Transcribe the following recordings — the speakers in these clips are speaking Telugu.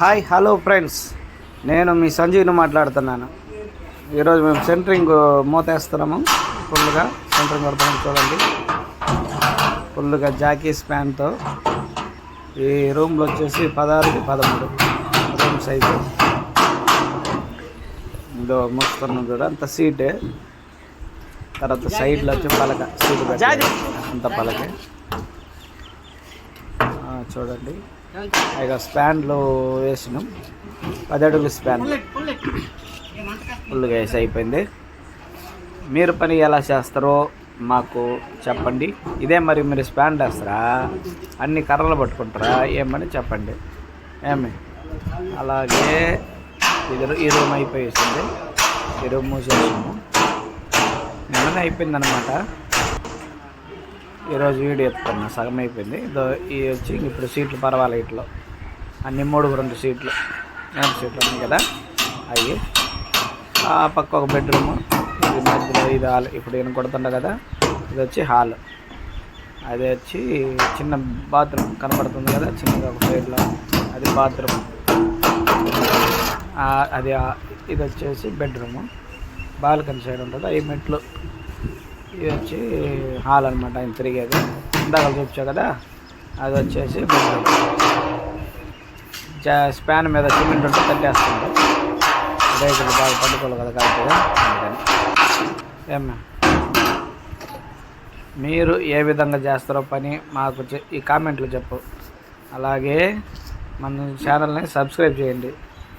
Hi hello friends. నేను మీ సంజీవ్ని మాట్లాడుతున్నాను. ఈరోజు మేము సెంటరింగ్ మూతేస్తున్నాము. ఫుల్గా సెంటరింగ్ కొడతాము చూడండి. ఫుల్గా జాకీ స్పాన్తో ఈ రూమ్లో వచ్చేసి పదహారుకి పదమూడు రూమ్ సైజు. ఇదో మూస్తున్నాం చూడ. అంత సీటే. తర్వాత సైడ్లో వచ్చి పలక. సీట్ అంత పలకే. చూడండి. ఇక స్పాన్లు వేసినాం. పది అడుగులు స్పాన్. ఫుల్గా వేసి అయిపోయింది. మీరు పని ఎలా చేస్తారో మాకు చెప్పండి. ఇదే మరి మీరు స్పాన్ వేస్తారా అన్ని కర్రలు పట్టుకుంటారా? ఏమని చెప్పండి. ఏమి? అలాగే ఇది ఈ రూమ్ అయిపోయేసింది. ఈ రూమ్ మూసేసాము నిన్ననే అయిపోయిందనమాట ఈరోజు వీడియో ఎత్తుకున్నా సగం అయిపోయింది. ఇదో ఈ వచ్చి ఇప్పుడు సీట్లు పర్వాలే ఇట్లో. అన్ని మూడు రెండు సీట్లు. రెండు సీట్లు ఉన్నాయి కదా. అవి ఆ పక్క ఒక బెడ్రూమ్ ఇది మధ్యలో ఇది హాల్. ఇప్పుడు ఈయన కొడుతుండ కదా. ఇది వచ్చి హాల్. అది వచ్చి చిన్న బాత్రూమ్ కనపడుతుంది కదా. చిన్నగా ఒక సైడ్లో అది బాత్రూమ్. అది ఇది వచ్చేసి బెడ్రూమ్. బాల్కనీ సైడ్ ఉంటుంది. అవి మెట్లు. ఇది వచ్చి హాల్ అనమాట ఆయన తిరిగేది. ఇందాక చూపించా కదా అది వచ్చేసి స్పాన్ మీద సిమెంట్ ఉంటే తట్టేస్తుంది రేకులు బాగా పట్టుకోవాలి కదా కరెక్ట్గా. అందుకని. ఏమ్మా? మీరు ఏ విధంగా చేస్తారో పని మాకు చె- ఈ కామెంట్లు చెప్పు. అలాగే మన ఛానల్ని సబ్స్క్రైబ్ చేయండి.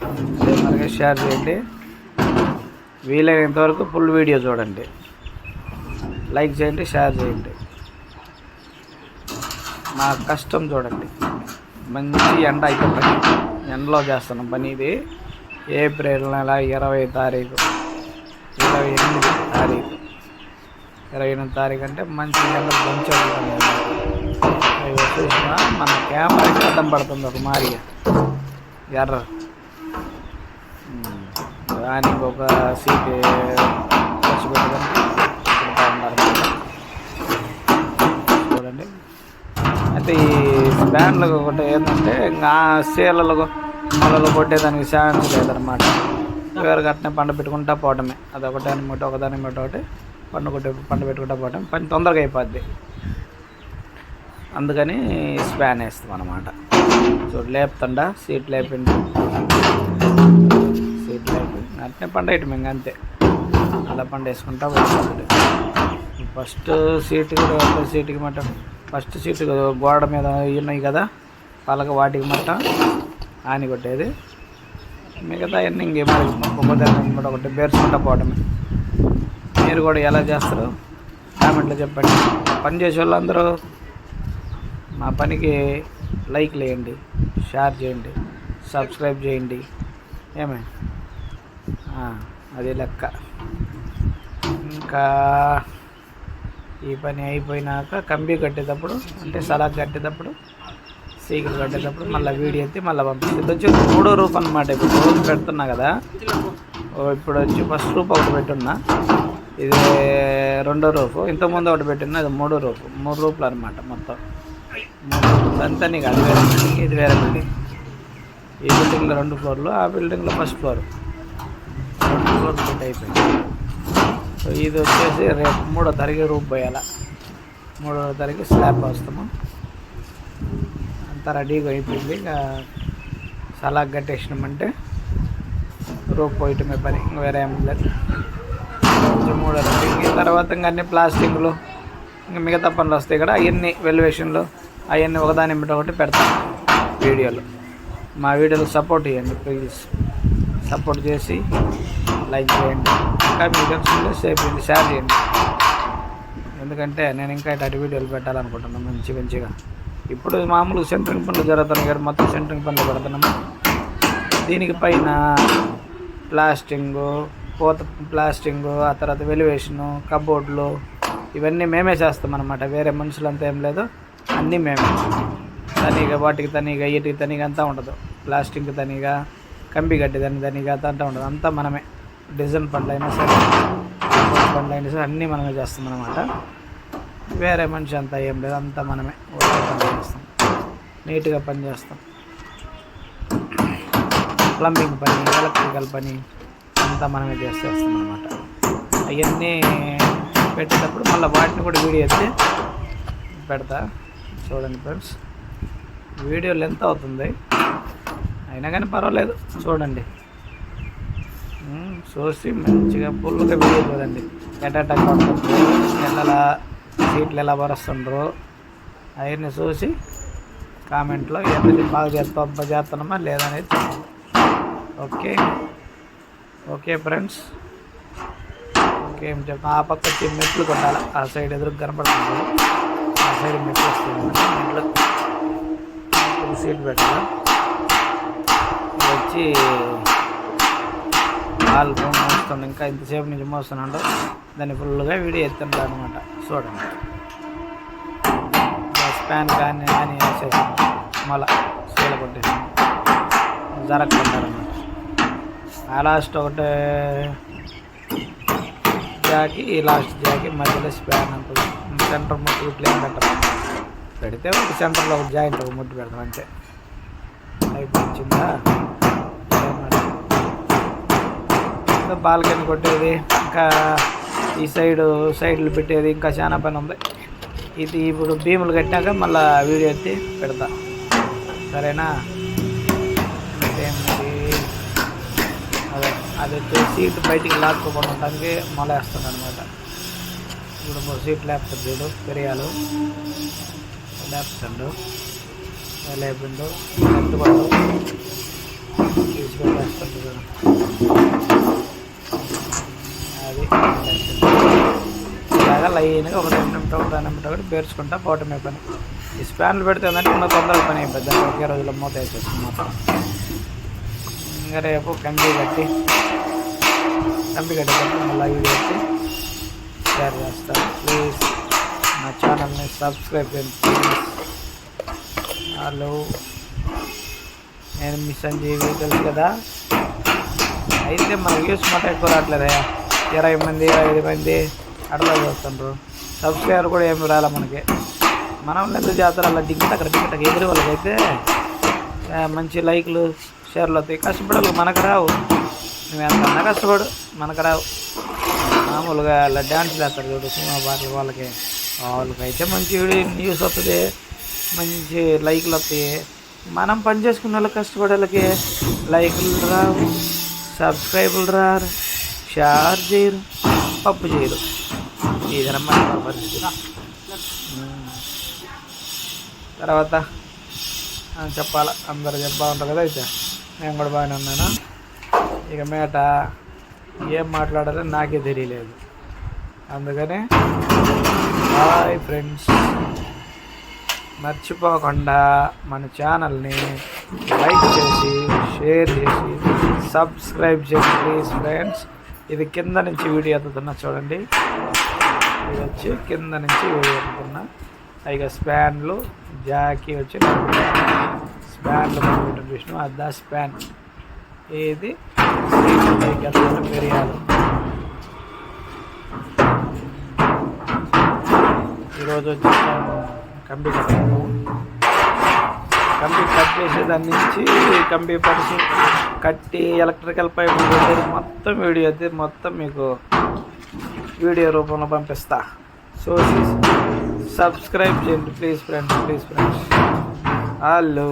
అలాగే షేర్ చేయండి. వీలైనంత వరకు ఫుల్ వీడియో చూడండి. లైక్ చేయండి షేర్ చేయండి. మా కష్టం చూడండి. మంచి ఎండ అయితే పని ఎండలో చేస్తున్నాం పని ఇది. ఏప్రిల్ నెల ఇరవై తారీఖు. ఇరవై ఎనిమిది తారీఖు. ఇరవై ఎనిమిది తారీఖు అంటే మంచి ఎండ మంచి వచ్చేసిన మన కెమెరాకి అడ్డం పడుతుంది ఒక మారిగా ఎర్ర దానికి ఒక సీట్ ఖర్చు పెట్టుకొని పెడతా ఉన్నారన్నమాట. చూడండి అయితే ఈ ఒకటి ఏంటంటే ఇంకా సీలలు మొలలు కొట్టేదానికి ఛాన్స్ లేదనమాట వేరు కట్టిన పంట పెట్టుకుంటా పోవటమే. అదొకటి అనమాట ఒకదాని మీట ఒకటి పండు కొట్టే పంట పెట్టుకుంటా పోవటం. పని తొందరగా అయిపోద్ది. అందుకని స్పాన్ వేస్తాం అనమాట చూడు లేపుతుండా సీట్ లేపిండి. సీట్ లేపి అట్నే పండ వేయటం ఇంకా అంతే. అలా పండ వేసుకుంటా పోతుంది ఫస్ట్ సీట్ కూడా సీటుకి మటం ఫస్ట్ సీటు గోడ మీద ఉన్నాయి కదా పలక వాటికి మట్ట ఆని కొట్టేది. మిగతా అన్నీ ఇంకేమో ఒక్కొక్కదాన్ని కూడా ఒకటి బేర్చుకుంటా పోవడమే మీరు కూడా ఎలా చేస్తారు? కామెంట్లో చెప్పండి. పని చేసే వాళ్ళందరూ మా పనికి లైక్ వేయండి షేర్ చేయండి సబ్స్క్రైబ్ చేయండి. ఏమే? అది లెక్క. ఇంకా ఈ పని అయిపోయినాక కంబి కట్టేటప్పుడు అంటే సలాక్ కట్టేటప్పుడు సీకులు కట్టేటప్పుడు మళ్ళీ వీడియో ఎత్తి మళ్ళీ పంపిస్తుంది ఇది వచ్చి మూడో రూప్ అనమాట ఇప్పుడు రోజు పెడుతున్నా కదా. ఇప్పుడు వచ్చి ఫస్ట్ రూప్ ఒకటి పెట్టున్నా. ఇది రెండో రూపు. ఇంతకుముందు ఒకటి పెట్టినా ఇది మూడో రూపు. మూడు రూపులు అనమాట మొత్తం. అంతా నీకు అది వేరే బిల్డింగ్ ఇది వేరే బిల్డింగ్ ఈ బిల్డింగ్లో రెండు ఫ్లోర్లు ఆ బిల్డింగ్లో ఫస్ట్ ఫ్లోర్ రెండు ఫ్లోర్ అయిపోయింది సో ఇది వచ్చేసి రేపు మూడో తారీఖు రూప్ పోయాల. మూడో తారీఖు స్లాబ్ వస్తాము అంతా రెడీగా అయిపోయింది. ఇంకా సలాగ్ కట్టేసినామంటే రూప్ పోయటమే పని. ఇంకా వేరే ఏం లేదు. కొంచెం మూడో తారీఖు. తర్వాత ఇంకా అన్ని ప్లాస్టిక్లు ఇంకా మిగతా పనులు వస్తాయి ఇక్కడ అవన్నీ వెల్యువేషన్లు అవన్నీ ఒకదాని మీద ఒకటి పెడతాం వీడియోలు. మా వీడియోలు సపోర్ట్ చేయండి ప్లీజ్. సపోర్ట్ చేసి లైక్ చేయండి. ఇంకా మీకు తెలిసిందో షేర్ చేయండి షేర్ చేయండి. ఎందుకంటే నేను ఇంకా ఇటు వీడియోలు పెట్టాలనుకుంటున్నాను మంచి మంచిగా. ఇప్పుడు మామూలు సెంటరింగ్ పనులు జరుగుతున్నాయి కానీ మొత్తం సెంటరింగ్ పనులు పెడుతున్నాము. దీనికి పైన ప్లాస్టింగు పోత ప్లాస్టింగు ఆ తర్వాత వెలివేషను కబోర్డ్లు ఇవన్నీ మేమే చేస్తాం అనమాట వేరే మనుషులంతా ఏం లేదు అన్నీ మేమే. తనీగా వాటికి తనీగా వీటికి తనీగా అంతా ఉండదు. ప్లాస్టింగ్ తనీగా కంబి గడ్డి దాని తనీగా అంతా ఉండదు. అంతా మనమే. డిజైన్ పండ్లు అయినా సరే పండ్లు అయినా సరే అన్నీ మనమే చేస్తాం అనమాట వేరే మనిషి అంతా ఏం లేదు అంతా మనమే. పని చేస్తాం. నీట్గా పని చేస్తాం. ప్లంబింగ్ పని ఎలక్ట్రికల్ పని అంతా మనమే చేసేస్తాం అనమాట అవన్నీ పెట్టేటప్పుడు మళ్ళీ వాటిని కూడా వీడియో ఎత్తి పెడతా. చూడండి ఫ్రెండ్స్. వీడియో లెంత్ అవుతుంది. అయినా కానీ పర్వాలేదు. చూడండి. చూసి మంచిగా ఫుల్గా వెళ్ళిపోదండి చూడండి. ఎట్ట కొడుతుండ్రు ఎలా సీట్లు ఎలా పరుస్తుండ్రు అవన్నీ చూసి కామెంట్లో ఎంత బాగా చేస్తా చేస్తున్నామా లేదనేది ఓకే? Okay friends. ఓకే ఏం ఆ పక్క మెట్లు కొట్టాలి? ఆ సైడ్ ఎదురు కనపడుతుంది. ఆ సైడ్ మెట్లు వస్తుంది మెట్లు. సీట్ పెట్టాలి? వచ్చి వాళ్ళు ఫోన్ మోస్తుంది. ఇంకా ఇంతసేపు నుంచి మోస్తున్నాడు. దాన్ని ఫుల్గా వీడియో ఎత్తుంటాడు అనమాట చూడండి. స్పాన్ కానీ కానీ వేసేసి మళ్ళా సీల కొట్టేసి జరగకుంటారనమాట ఆ లాస్ట్ ఒకటి జాకి ఈ లాస్ట్ జాకి మధ్యలో స్పాన్ ఉంటుంది సెంటర్ ముట్టు ఇట్లా ఏం పెడితే ఒక సెంటర్లో ఒక జాయింట్ ఒక ముట్టు పెడతాం అంతే. అయిపోయిందా ఇంకా బాల్కనీ కొట్టేది ఇంకా ఈ సైడు సైడ్లు పెట్టేది ఇంకా చాలా పని ఉంది. ఇది ఇప్పుడు భీములు కట్టాక మళ్ళీ వీడియో ఎత్తి పెడతా. సరేనా? అదే అది వచ్చేసి సీట్ బయటికి లాక్కోకుండా ఉండడానికి మొల వేస్తుంది అనమాట ఇప్పుడు మూడు సీట్ లేపుతుంది చూడు పెరియాలు లేపుతుండు. లేపిండు. ఎత్తుకోడు తీసి పెట్టేస్తుంది పైన ఒక రెండు నిమిషం ఒక రెండు నిమిషం ఒకటి పేర్చుకుంటా పోవటమే పని ఈ స్పాన్లు పెడితే ఏంటంటే ఉన్న తొందరగా పని అయిపోద్ది. ఒకే రోజులో మూత వేసేస్తుంది ఇంకా రేపు కంపి కట్టి కంపి కట్టి కట్టి మళ్ళీ వీడియో షేర్ చేస్తాను ప్లీజ్ నా ఛానల్ని సబ్స్క్రైబ్ చేయండి ప్లీజ్. హలో. నేను మీ సంజీవి తెలుసు కదా? అయితే మన వ్యూస్ మాట ఎక్కువ రావట్లేదయ్యా. ఇరవై మంది ఇరవై ఐదు మంది. అట్లా చూస్తుండ్రు. సబ్స్క్రైబర్ కూడా ఏమి రాలే మనకి. మనం ఎందుకు చేస్తారు అలా టికెట్ అక్కడ టికెట్ ఎదురు వాళ్ళకైతే మంచి లైక్లు షేర్లు అవుతాయి కష్టపడాలి మనకు రావు. నువ్వు ఎంత కష్టపడు మనకు రావు. మామూలుగా అలా డ్యాన్స్ చేస్తారు చూడు సినిమా పాటలు వాళ్ళకి. వాళ్ళకైతే మంచి న్యూస్ వస్తుంది మంచి లైక్లు వస్తాయి మనం పని చేసుకున్న వాళ్ళకి కష్టపడే వాళ్ళకి లైక్లు రావు సబ్స్క్రైబులు రారు షేర్ చేయరు పప్పు చేయరు. ఇదనమ్మా పరిస్థితి తర్వాత చెప్పాలా? అందరు చెప్పా ఉంటారు కదా అయితే. నేను కూడా బాగానే ఉన్నాను? ఇక మేట ఏం మాట్లాడాలో నాకే తెలియలేదు. అందుకని హాయ్ ఫ్రెండ్స్. మర్చిపోకుండా మన ఛానల్ని లైక్ చేసి షేర్ చేసి సబ్స్క్రైబ్ చేసి ప్లీజ్ ఫ్రెండ్స్. ఇది కింద నుంచి వీడియో ఎత్తుతున్నా చూడండి. ఇది వచ్చి కింద నుంచి వీడియో ఎత్తుతున్నా. ఇక స్పాన్లు జాకీ వచ్చి స్పాన్లు కంప్యూటర్ విష్ణు. అద్దా స్పాన్. ఇది పైకి పెరియాలి ఈరోజు వచ్చి కంప్యూటర్ కంపి కట్ చేసి దాని నుంచి కంపి పరిచి కట్టి ఎలక్ట్రికల్ పైప్ పెట్టేది మొత్తం వీడియో అయితే మొత్తం మీకు వీడియో రూపంలో పంపిస్తా సో సబ్స్క్రైబ్ చేయండి please friends please friends hello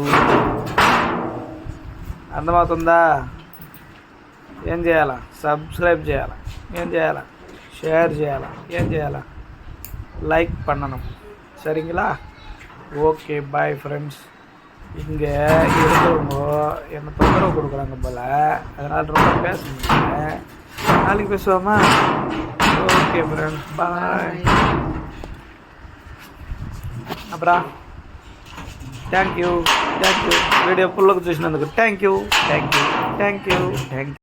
అర్థమవుతుందా ఏం చేయాలా సబ్స్క్రైబ్ చేయాలా ఏం చేయాలా షేర్ చేయాలా ఏం చేయాలా லைக் பண்ணணும் சரிங்களா ஓகே பாய் ஃப்ரெண்ட்ஸ் இங்கே இருக்கிறவங்க என்னை தொந்தரவு கொடுக்குறாங்க போல் அதனால் ரொம்ப பேச முடியல நாளைக்கு பேசுவோமா ஓகே ஃப்ரெண்ட்ஸ் பாய் அப்புறம் thank you thank you video ఫుల్గా చూసినందుకు thank you thank you thank you thank you